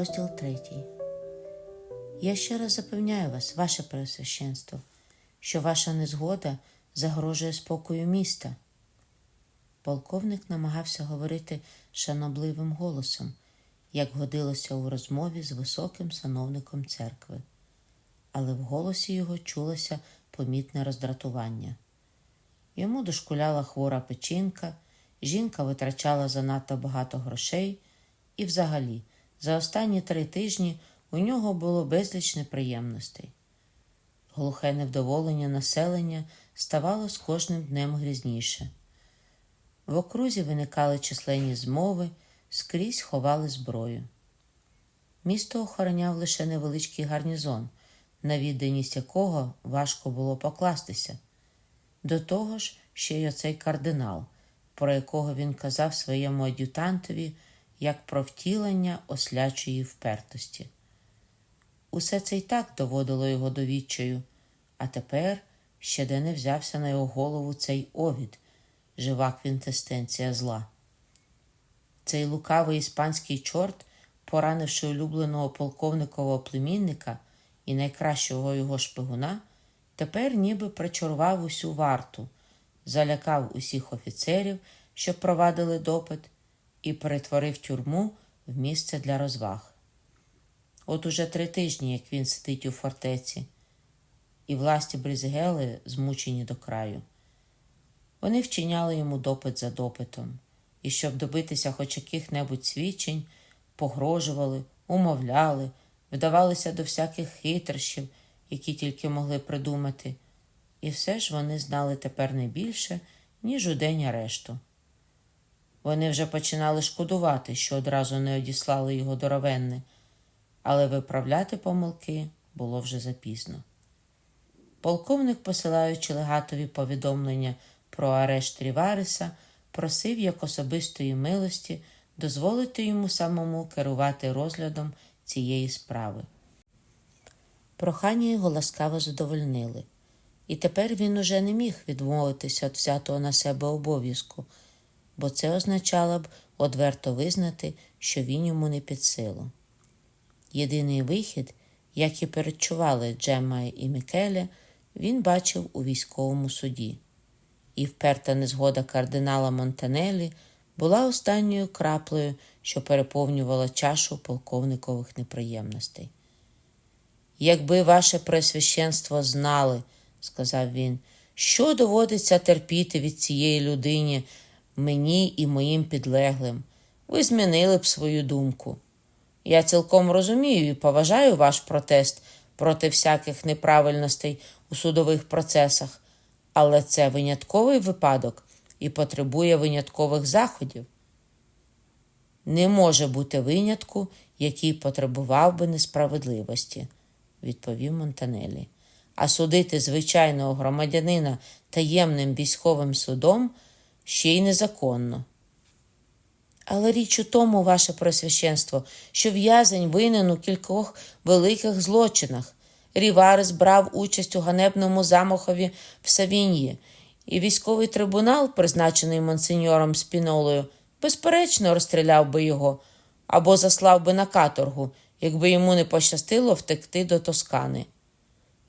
Розділ третій. Я ще раз запевняю вас, ваше Преосвященство, що ваша незгода загрожує спокою міста. Полковник намагався говорити шанобливим голосом, як годилося у розмові з високим сановником церкви, але в голосі його чулося помітне роздратування. Йому дошкуляла хвора печінка, жінка витрачала занадто багато грошей, і, взагалі, за останні три тижні у нього було безліч неприємностей. Глухе невдоволення населення ставало з кожним днем грізніше. В окрузі виникали численні змови, скрізь ховали зброю. Місто охороняв лише невеличкий гарнізон, на відданість якого важко було покластися. До того ж, ще й оцей кардинал, про якого він казав своєму ад'ютантові як про втілення ослячої впертості. Усе це й так доводило його до а тепер ще де не взявся на його голову цей овід, жива квінтестенція зла. Цей лукавий іспанський чорт, поранивши улюбленого полковникового племінника і найкращого його шпигуна, тепер ніби причарував усю варту, залякав усіх офіцерів, що провадили допит, і перетворив тюрму в місце для розваг. От уже три тижні, як він сидить у фортеці, і власті Брізгели змучені до краю. Вони вчиняли йому допит за допитом, і щоб добитися хоч яких-небудь свідчень, погрожували, умовляли, вдавалися до всяких хитрощів, які тільки могли придумати, і все ж вони знали тепер не більше, ніж у день арешту. Вони вже починали шкодувати, що одразу не одіслали його до Равенни, але виправляти помилки було вже запізно. Полковник, посилаючи легатові повідомлення про арешт Рівариса, просив як особистої милості дозволити йому самому керувати розглядом цієї справи. Прохання його ласкаво задовольнили, і тепер він уже не міг відмовитися від взятого на себе обов'язку, бо це означало б одверто визнати, що він йому не під силу. Єдиний вихід, як і передчували Джемма і Мікеле, він бачив у військовому суді, і вперта незгода кардинала Монтанелі була останньою краплею, що переповнювала чашу полковникових неприємностей. Якби ваше пресвященство знали, сказав він, що доводиться терпіти від цієї людині мені і моїм підлеглим, ви змінили б свою думку. Я цілком розумію і поважаю ваш протест проти всяких неправильностей у судових процесах, але це винятковий випадок і потребує виняткових заходів. Не може бути винятку, який потребував би несправедливості, відповів Монтанелі. А судити звичайного громадянина таємним військовим судом ще й незаконно. Але річ у тому, ваше просвященство, що в'язень винен у кількох великих злочинах. Ріварес брав участь у ганебному замахові в Савіньї, і військовий трибунал, призначений монсеньором Спінолою, безперечно розстріляв би його або заслав би на каторгу, якби йому не пощастило втекти до Тоскани.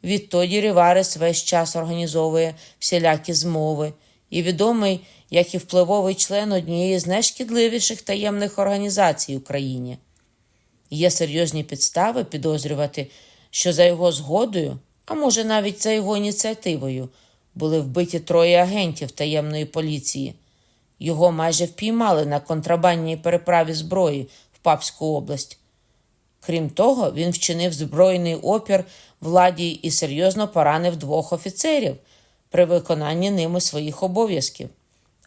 Відтоді Ріварес весь час організовує всілякі змови і відомий як і впливовий член однієї з найшкідливіших таємних організацій в Україні. Є серйозні підстави підозрювати, що за його згодою, а може навіть за його ініціативою, були вбиті троє агентів таємної поліції. Його майже впіймали на контрабандній переправі зброї в Папську область. Крім того, він вчинив збройний опір владі і серйозно поранив двох офіцерів при виконанні ними своїх обов'язків.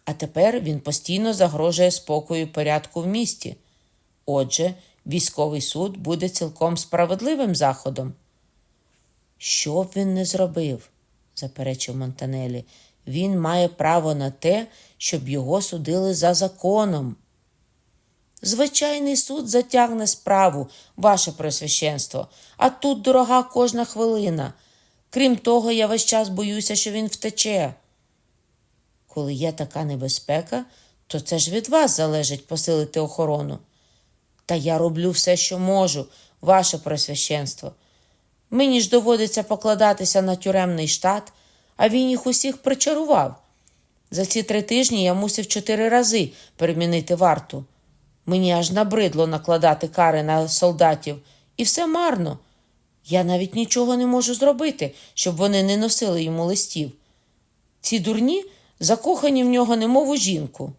А тепер він постійно загрожує спокою порядку в місті. Отже, військовий суд буде цілком справедливим заходом. Що б він не зробив, заперечив Монтанелі, він має право на те, щоб його судили за законом. Звичайний суд затягне справу, ваше просвященство, а тут дорога кожна хвилина. Крім того, я весь час боюся, що він втече. Коли є така небезпека, то це ж від вас залежить посилити охорону. Та я роблю все, що можу, ваше пресвященство. Мені ж доводиться покладатися на тюремний штат, а він їх усіх причарував. За ці три тижні я мусив чотири рази перемінити варту. Мені аж набридло накладати кари на солдатів, і все марно. Я навіть нічого не можу зробити, щоб вони не носили йому листів. Ці дурні закохані в нього, немов у жінку.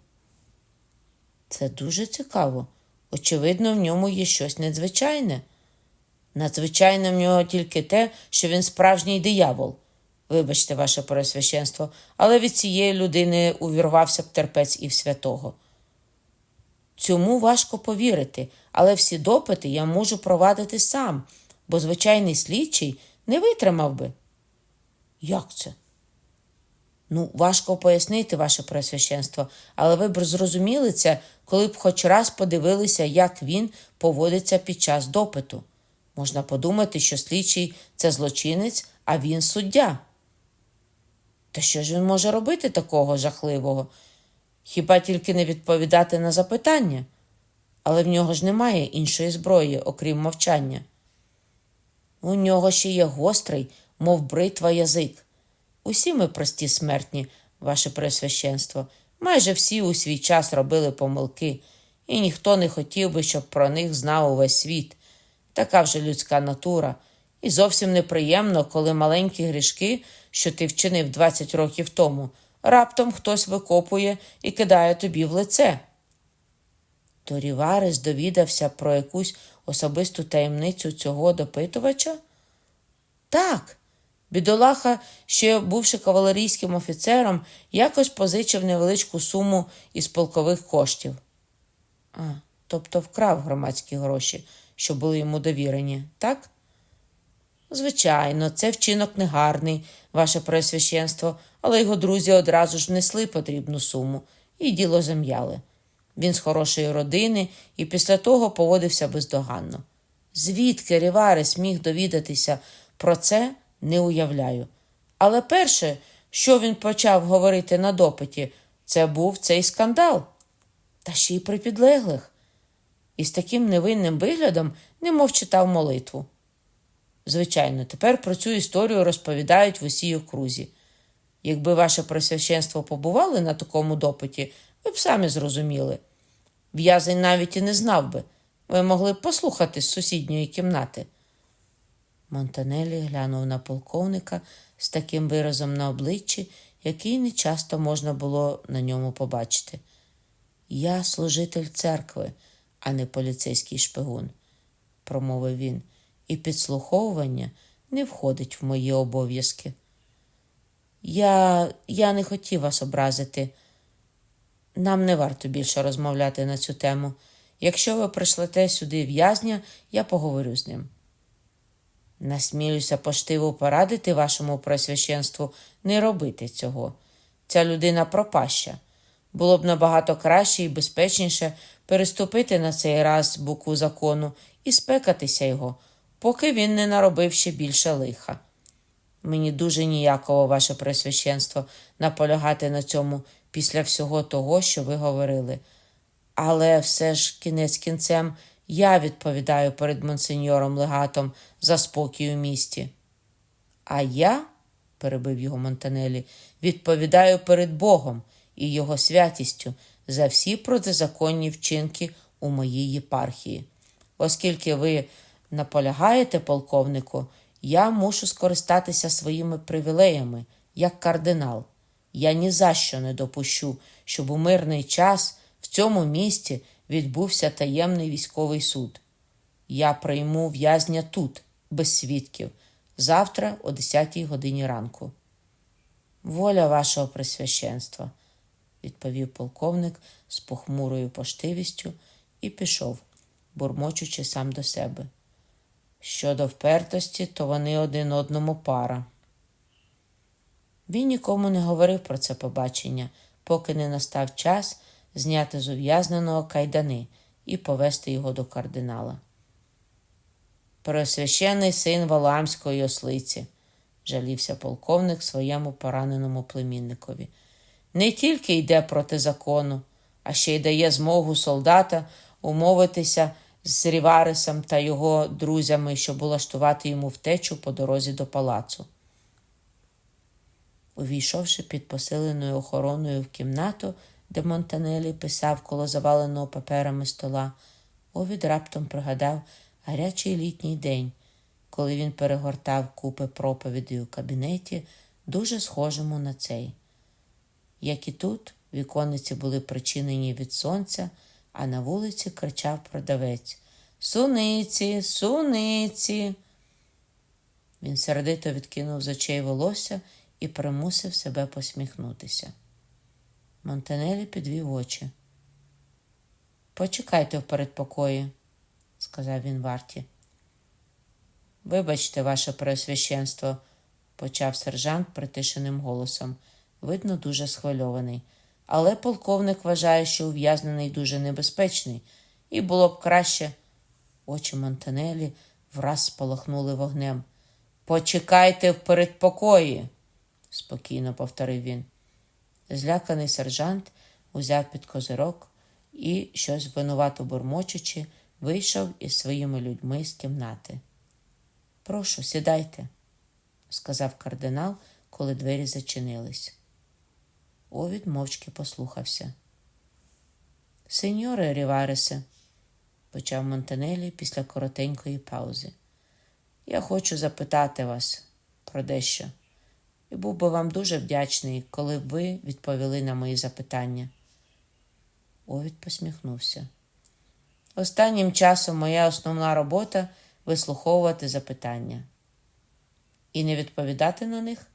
Це дуже цікаво. Очевидно, в ньому є щось надзвичайне. Надзвичайне в нього тільки те, що він справжній диявол. Вибачте, ваше пересвященство, але від цієї людини увірвався б терпець і в святого. Цьому важко повірити, але всі допити я можу провадити сам, бо звичайний слідчий не витримав би. Як це? Ну, важко пояснити, ваше пресвященство, але ви б зрозуміли це, коли б хоч раз подивилися, як він поводиться під час допиту. Можна подумати, що слідчий це злочинець, а він суддя. Та що ж він може робити такого жахливого? Хіба тільки не відповідати на запитання? Але в нього ж немає іншої зброї, окрім мовчання. У нього ще є гострий, мов бритва язик. Усі ми прості смертні, ваше пресвященство. Майже всі у свій час робили помилки, і ніхто не хотів би, щоб про них знав увесь світ. Така вже людська натура. І зовсім неприємно, коли маленькі грішки, що ти вчинив 20 років тому, раптом хтось викопує і кидає тобі в лице. То Ріварес довідався про якусь особисту таємницю цього допитувача? Так. Бідолаха, ще бувши кавалерійським офіцером, якось позичив невеличку суму із полкових коштів. А, тобто вкрав громадські гроші, що були йому довірені, так? Звичайно, це вчинок негарний, ваше пресвященство, але його друзі одразу ж внесли потрібну суму і діло зам'яли. Він з хорошої родини і після того поводився бездоганно. Звідки Ріварес міг довідатися про це, не уявляю. Але перше, що він почав говорити на допиті, це був цей скандал. Та ще й при підлеглих. І з таким невинним виглядом немов читав молитву. Звичайно, тепер про цю історію розповідають в усій окрузі. Якби ваше просвященство побували на такому допиті, ви б самі зрозуміли. В'язень навіть і не знав би. Ви могли б послухати з сусідньої кімнати. Монтанелі глянув на полковника з таким виразом на обличчі, який не часто можна було на ньому побачити. Я служитель церкви, а не поліцейський шпигун, промовив він, і підслуховування не входить в мої обов'язки. Я, Я не хотів вас образити. Нам не варто більше розмовляти на цю тему. Якщо ви прийшлете сюди в'язня, я поговорю з ним. Насмілюся поштиво порадити вашому просвященству не робити цього. Ця людина пропаща. Було б набагато краще і безпечніше переступити на цей раз букву закону і спекатися його, поки він не наробив ще більше лиха. Мені дуже ніяково, ваше пресвященство, наполягати на цьому після всього того, що ви говорили. Але все ж кінець кінцем я відповідаю перед монсеньором легатом за спокій у місті. А я, перебив його Монтанелі, відповідаю перед Богом і його святістю за всі протизаконні вчинки у моїй єпархії. Оскільки ви наполягаєте, полковнику, я мушу скористатися своїми привілеями як кардинал. Я ні за що не допущу, щоб у мирний час в цьому місті відбувся таємний військовий суд. Я прийму в'язня тут, без свідків, завтра о 10 годині ранку. Воля вашого присвященства, відповів полковник з похмурою поштивістю і пішов, бурмочучи сам до себе. Щодо впертості, то вони один одному пара. Він нікому не говорив про це побачення, поки не настав час зняти з ув'язненого кайдани і повести його до кардинала. Преосвящений син Валаамської ослиці, жалівся полковник своєму пораненому племінникові. Не тільки йде проти закону, а ще й дає змогу солдата умовитися з Ріваресом та його друзями, щоб улаштувати йому втечу по дорозі до палацу. Увійшовши під посиленою охороною в кімнату, де Монтанелі писав коло заваленого паперами стола, Овід раптом пригадав гарячий літній день, коли він перегортав купи проповідей у кабінеті, дуже схожому на цей. Як і тут, віконниці були причинені від сонця, а на вулиці кричав продавець Суниці, суниці. Він сердито відкинув з очей волосся і примусив себе посміхнутися. Монтанелі підвів очі. Почекайте в передпокої, сказав він варті. Вибачте, ваше преосвященство, почав сержант притишеним голосом, видно, дуже схвильований. Але полковник вважає, що ув'язнений дуже небезпечний, і було б краще. Очі Монтанелі враз спалахнули вогнем. Почекайте в передпокої, спокійно повторив він. Зляканий сержант узяв під козирок і, щось винувато бурмочучи, вийшов із своїми людьми з кімнати. Прошу, сідайте, сказав кардинал, коли двері зачинились. Овід мовчки послухався. Сеньоре Ріваресе, почав Монтанелі після коротенької паузи. Я хочу запитати вас про дещо, і був би вам дуже вдячний, коли б ви відповіли на мої запитання. Овід посміхнувся. Останнім часом моя основна робота вислуховувати запитання. І не відповідати на них?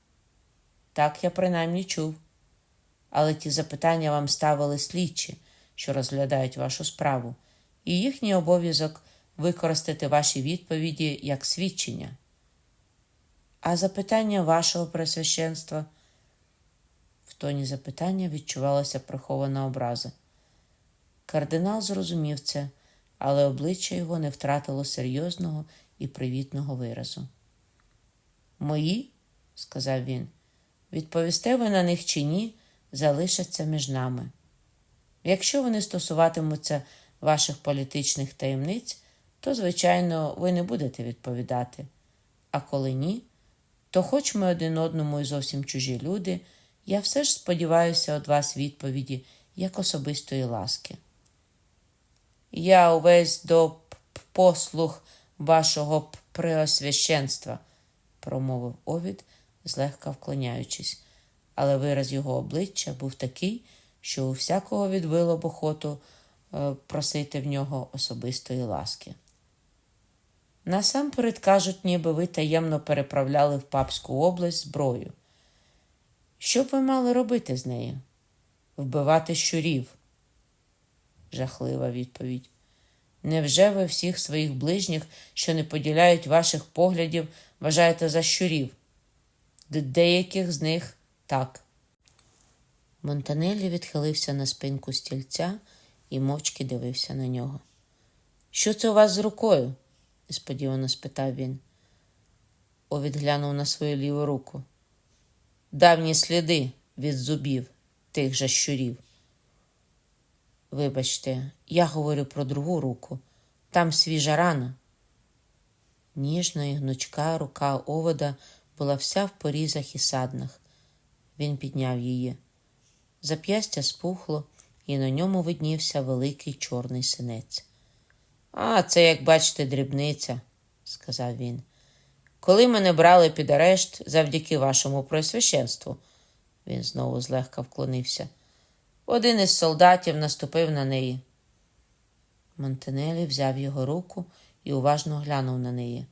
Так я принаймні чув. Але ті запитання вам ставили слідчі, що розглядають вашу справу, і їхній обов'язок використати ваші відповіді як свідчення. А запитання вашого пресвященства? В тоні запитання відчувалася прихована образа. Кардинал зрозумів це, але обличчя його не втратило серйозного і привітного виразу. Мої, сказав він, відповісте ви на них чи ні, залишаться між нами. Якщо вони стосуватимуться ваших політичних таємниць, то, звичайно, ви не будете відповідати. А коли ні, то, хоч ми один одному і зовсім чужі люди, я все ж сподіваюся від вас відповіді як особистої ласки. Я увесь до послуг вашого преосвященства, промовив Овід, злегка вклоняючись, але вираз його обличчя був такий, що у всякого відбило б охоту е, просити в нього особистої ласки. Насамперед кажуть, ніби ви таємно переправляли в Папську область зброю. Що б ви мали робити з нею? Вбивати щурів? Жахлива відповідь. Невже ви всіх своїх ближніх, що не поділяють ваших поглядів, вважаєте за щурів? Деяких з них так. Монтанелі відхилився на спинку стільця і мовчки дивився на нього. Що це у вас з рукою? Несподівано спитав він. Овід глянув на свою ліву руку. Давні сліди від зубів тих же щурів. Вибачте, я говорю про другу руку. Там свіжа рана. Ніжна і гнучка рука овода була вся в порізах і саднах. Він підняв її. Зап'ястя спухло, і на ньому виднівся великий чорний синець. А, це, як бачите, дрібниця, сказав він. Коли мене брали під арешт завдяки вашому просвященству, він знову злегка вклонився. Один із солдатів наступив на неї. Монтенелі взяв його руку і уважно глянув на неї.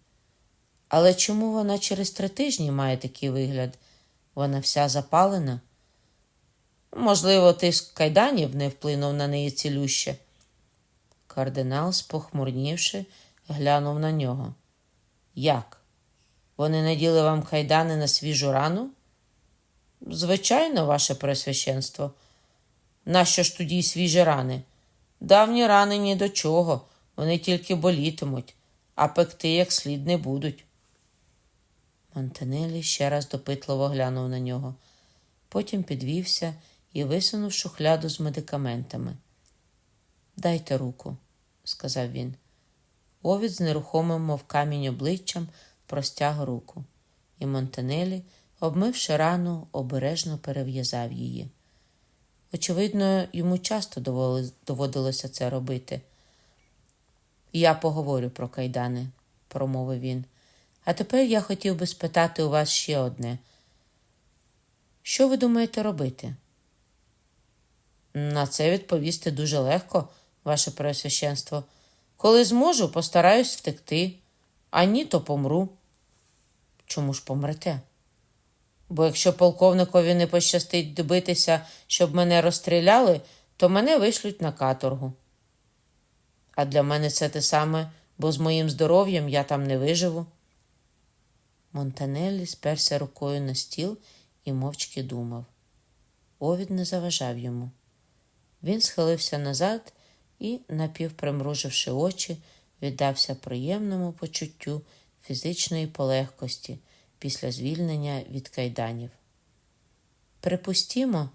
Але чому вона через три тижні має такий вигляд? Вона вся запалена? Можливо, тиск кайданів не вплинув на неї цілюще. Кардинал, спохмурнівши, глянув на нього. Як? Вони наділи вам кайдани на свіжу рану? Звичайно, ваше пресвященство. Нащо ж тоді свіжі рани? Давні рани ні до чого, вони тільки болітимуть, а пекти як слід не будуть. Монтанелі ще раз допитливо глянув на нього, потім підвівся і висунув шухляду з медикаментами. Дайте руку, сказав він. Овід нерухомим, мов камінь обличчям, простяг руку, і Монтанелі, обмивши рану, обережно перев'язав її. Очевидно, йому часто доводилося це робити. Я поговорю про кайдани, промовив він. А тепер я хотів би спитати у вас ще одне. Що ви думаєте робити? На це відповісти дуже легко, ваше преосвященство. Коли зможу, постараюсь втекти, а ні, то помру. Чому ж помрете? Бо якщо полковникові не пощастить добитися, щоб мене розстріляли, то мене вишлють на каторгу. А для мене це те саме, бо з моїм здоров'ям я там не виживу. Монтанеллі сперся рукою на стіл і мовчки думав. Овід не заважав йому. Він схилився назад і, напівпримруживши очі, віддався приємному почуттю фізичної полегкості після звільнення від кайданів. Припустімо,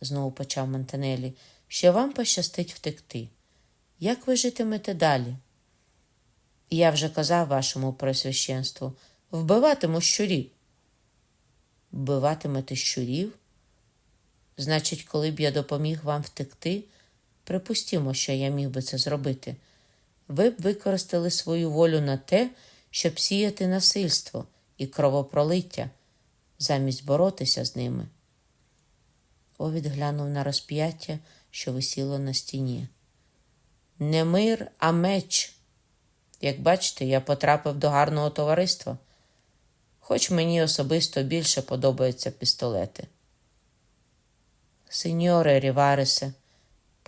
знову почав Монтанелі, що вам пощастить втекти. Як ви житимете далі? Я вже казав вашому просвященству, вбиватиму щурів. Вбиватимете щурів? Значить, коли б я допоміг вам втекти, припустімо, що я міг би це зробити. Ви б використали свою волю на те, щоб сіяти насильство і кровопролиття, замість боротися з ними. Овід глянув на розп'яття, що висіло на стіні. Не мир, а меч. Як бачите, я потрапив до гарного товариства, хоч мені особисто більше подобаються пістолети. Сеньоре Ріваресе,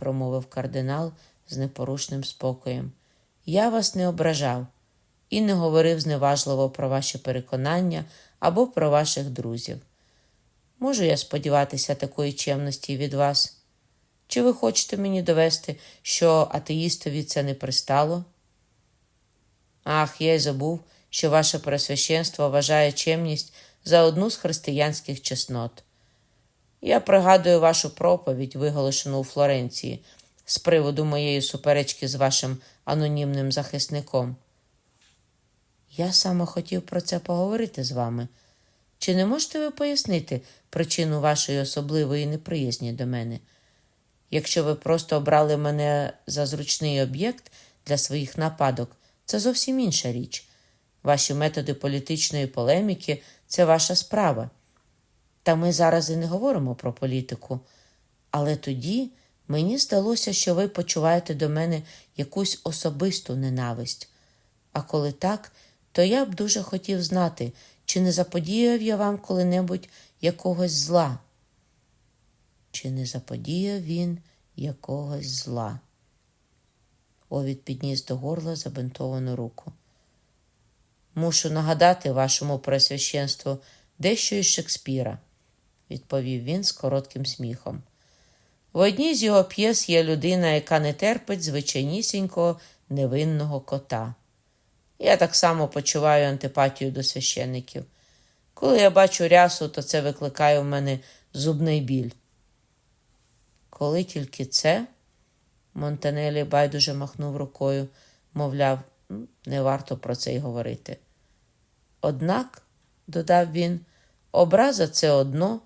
промовив кардинал з непорушним спокоєм, я вас не ображав і не говорив зневажливо про ваші переконання або про ваших друзів. Можу я сподіватися такої чемності від вас? Чи ви хочете мені довести, що атеїстові це не пристало? Ах, я й забув, що ваше пресвященство вважає чемність за одну з християнських чеснот. Я пригадую вашу проповідь, виголошену у Флоренції, з приводу моєї суперечки з вашим анонімним захисником. Я саме хотів про це поговорити з вами. Чи не можете ви пояснити причину вашої особливої неприязні до мене? Якщо ви просто обрали мене за зручний об'єкт для своїх нападок, це зовсім інша річ. Ваші методи політичної полеміки це ваша справа. Та ми зараз і не говоримо про політику. Але тоді мені здалося, що ви почуваєте до мене якусь особисту ненависть. А коли так, то я б дуже хотів знати, чи не заподіяв я вам коли-небудь якогось зла. Чи не заподіяв він якогось зла? Овід підніс до горла забинтовану руку. Мушу нагадати вашому пресвященству дещо із Шекспіра, відповів він з коротким сміхом. В одній з його п'єс є людина, яка не терпить звичайнісінького невинного кота. Я так само почуваю антипатію до священників. Коли я бачу рясу, то це викликає в мене зубний біль. Коли тільки це, Монтанелі байдуже махнув рукою, мовляв, не варто про це й говорити. Однак, додав він, образа це одно,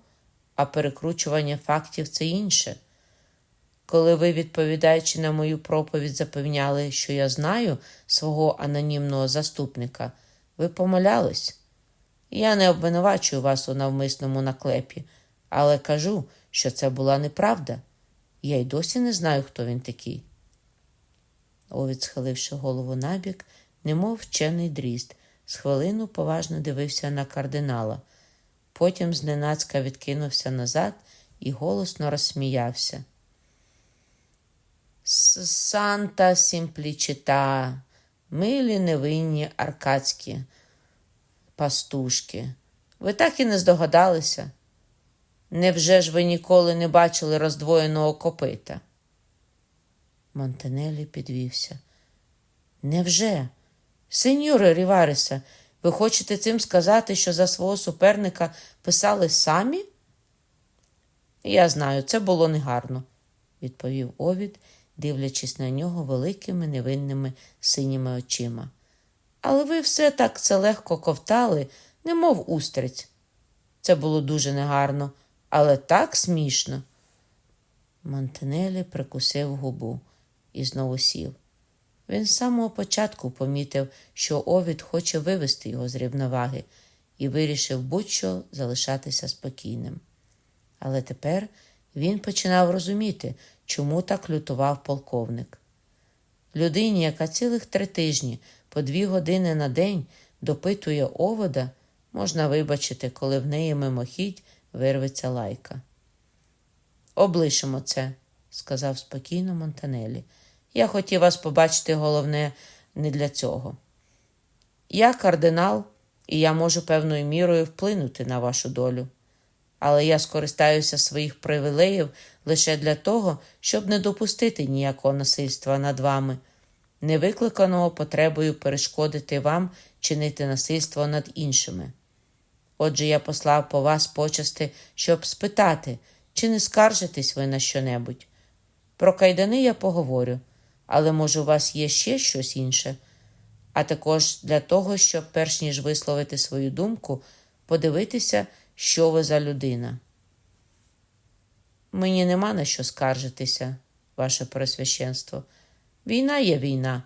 а перекручування фактів це інше. Коли ви, відповідаючи на мою проповідь, запевняли, що я знаю свого анонімного заступника, ви помилялись. Я не обвинувачую вас у навмисному наклепі, але кажу, що це була неправда. Я й досі не знаю, хто він такий. Овід, схиливши голову набік, немов вчений дріст, з хвилину поважно дивився на кардинала. Потім зненацька відкинувся назад і голосно розсміявся. Санта Сімплічита, милі невинні аркадські пастушки. Ви так і не здогадалися? Невже ж ви ніколи не бачили роздвоєного копита? Монтанелі підвівся. Невже? Сеньоре Рівареса, ви хочете цим сказати, що за свого суперника писали самі? Я знаю, це було негарно, відповів Овід дивлячись на нього великими невинними синіми очима. Але ви все так це легко ковтали, немов устриць. Це було дуже негарно, але так смішно. Монтанелі прикусив губу і знову сів. Він з самого початку помітив, що Овід хоче вивести його з рівноваги, і вирішив будь-що залишатися спокійним. Але тепер він починав розуміти, чому так лютував полковник. Людині, яка цілих три тижні по дві години на день допитує овода, можна вибачити, коли в неї мимохідь вирветься лайка. Облишимо це, сказав спокійно Монтанелі. Я хотів вас побачити, головне, не для цього. Я кардинал, і я можу певною мірою вплинути на вашу долю. Але я скористаюся своїх привілеїв лише для того, щоб не допустити ніякого насильства над вами, не викликаного потребою перешкодити вам чинити насильство над іншими. Отже, я послав по вас почасти, щоб спитати, чи не скаржитесь ви на щонебудь. Про кайдани я поговорю, але може у вас є ще щось інше, а також для того, щоб, перш ніж висловити свою думку, подивитися, що ви за людина. Мені нема на що скаржитися, ваше пресвященство. Війна є війна.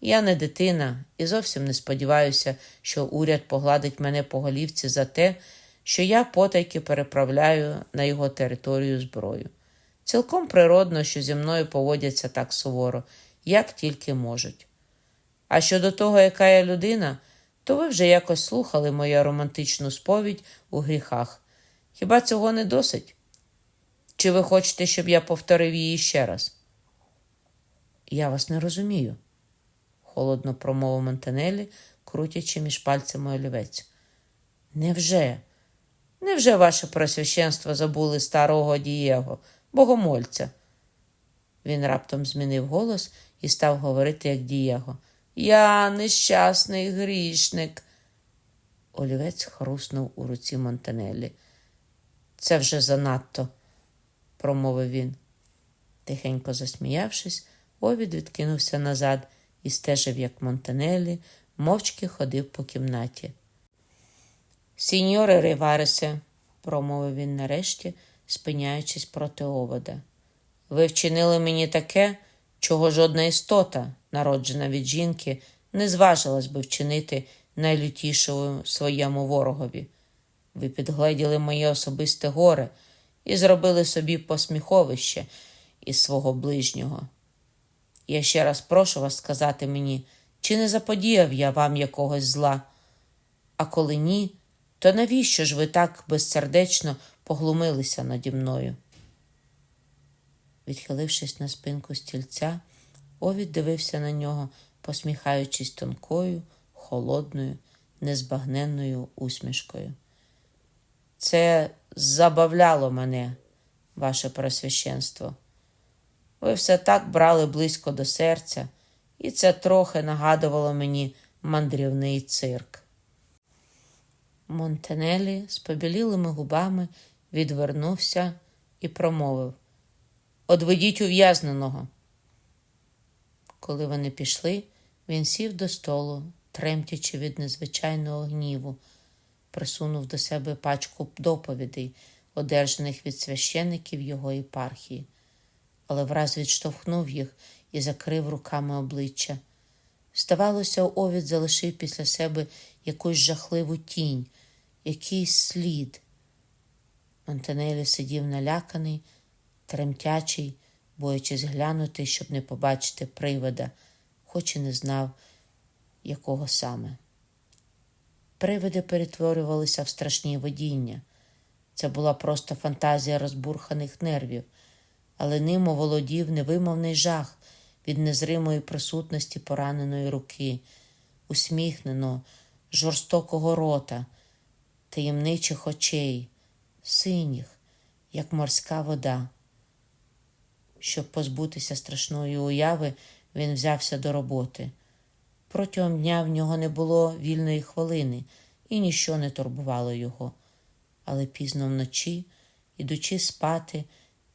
Я не дитина і зовсім не сподіваюся, що уряд погладить мене по голівці за те, що я потайки переправляю на його територію зброю. Цілком природно, що зі мною поводяться так суворо, як тільки можуть. А щодо того, яка я людина, то ви вже якось слухали мою романтичну сповідь у гріхах. Хіба цього не досить? Чи ви хочете, щоб я повторив її ще раз? Я вас не розумію, холодно промовив Монтанелі, крутячи між пальцями олівець. Невже? Невже ваше просвященство забули старого Дієго, богомольця? Він раптом змінив голос і став говорити, як Дієго. Я нещасний грішник. Олівець хруснув у руці Монтанеллі. Це вже занадто, промовив він. Тихенько засміявшись, Овід відкинувся назад і стежив, як Монтанеллі, мовчки ходив по кімнаті. Сіньоре Риваресе, промовив він нарешті, спиняючись проти овода. Ви вчинили мені таке, чого жодна істота, народжена від жінки, не зважилась би вчинити найлютішому своєму ворогові. Ви підгледіли моє особисте горе і зробили собі посміховище із свого ближнього. Я ще раз прошу вас сказати мені, чи не заподіяв я вам якогось зла, а коли ні, то навіщо ж ви так безсердечно поглумилися наді мною? Відхилившись на спинку стільця, Овід дивився на нього, посміхаючись тонкою, холодною, незбагненною усмішкою. Це забавляло мене, ваше просвященство. Ви все так брали близько до серця, і це трохи нагадувало мені мандрівний цирк. Монтенелі з побілілими губами відвернувся і промовив Одведіть ув'язненого. Коли вони пішли, він сів до столу, тремтячи від незвичайного гніву, присунув до себе пачку доповідей, одержаних від священиків його єпархії, але враз відштовхнув їх і закрив руками обличчя. Здавалося, Овід залишив після себе якусь жахливу тінь, якийсь слід. Монтанелі сидів наляканий, тремтячий, боячись глянути, щоб не побачити привида, хоч і не знав, якого саме. Привиди перетворювалися в страшні видіння. Це була просто фантазія розбурханих нервів, але ним оволодів невимовний жах від незримої присутності пораненої руки, усміхненого, жорстокого рота, таємничих очей, синіх, як морська вода. Щоб позбутися страшної уяви, він взявся до роботи. Протягом дня в нього не було вільної хвилини, і ніщо не турбувало його. Але пізно вночі, ідучи спати,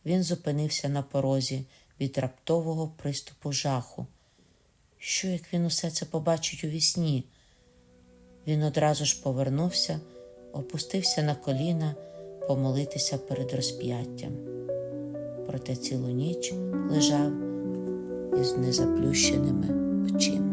він зупинився на порозі, від раптового приступу жаху. Що як він усе це побачить у вісні? Він одразу ж повернувся, опустився на коліна помолитися перед розп'яттям. Проте цілу ніч лежав із незаплющеними очима.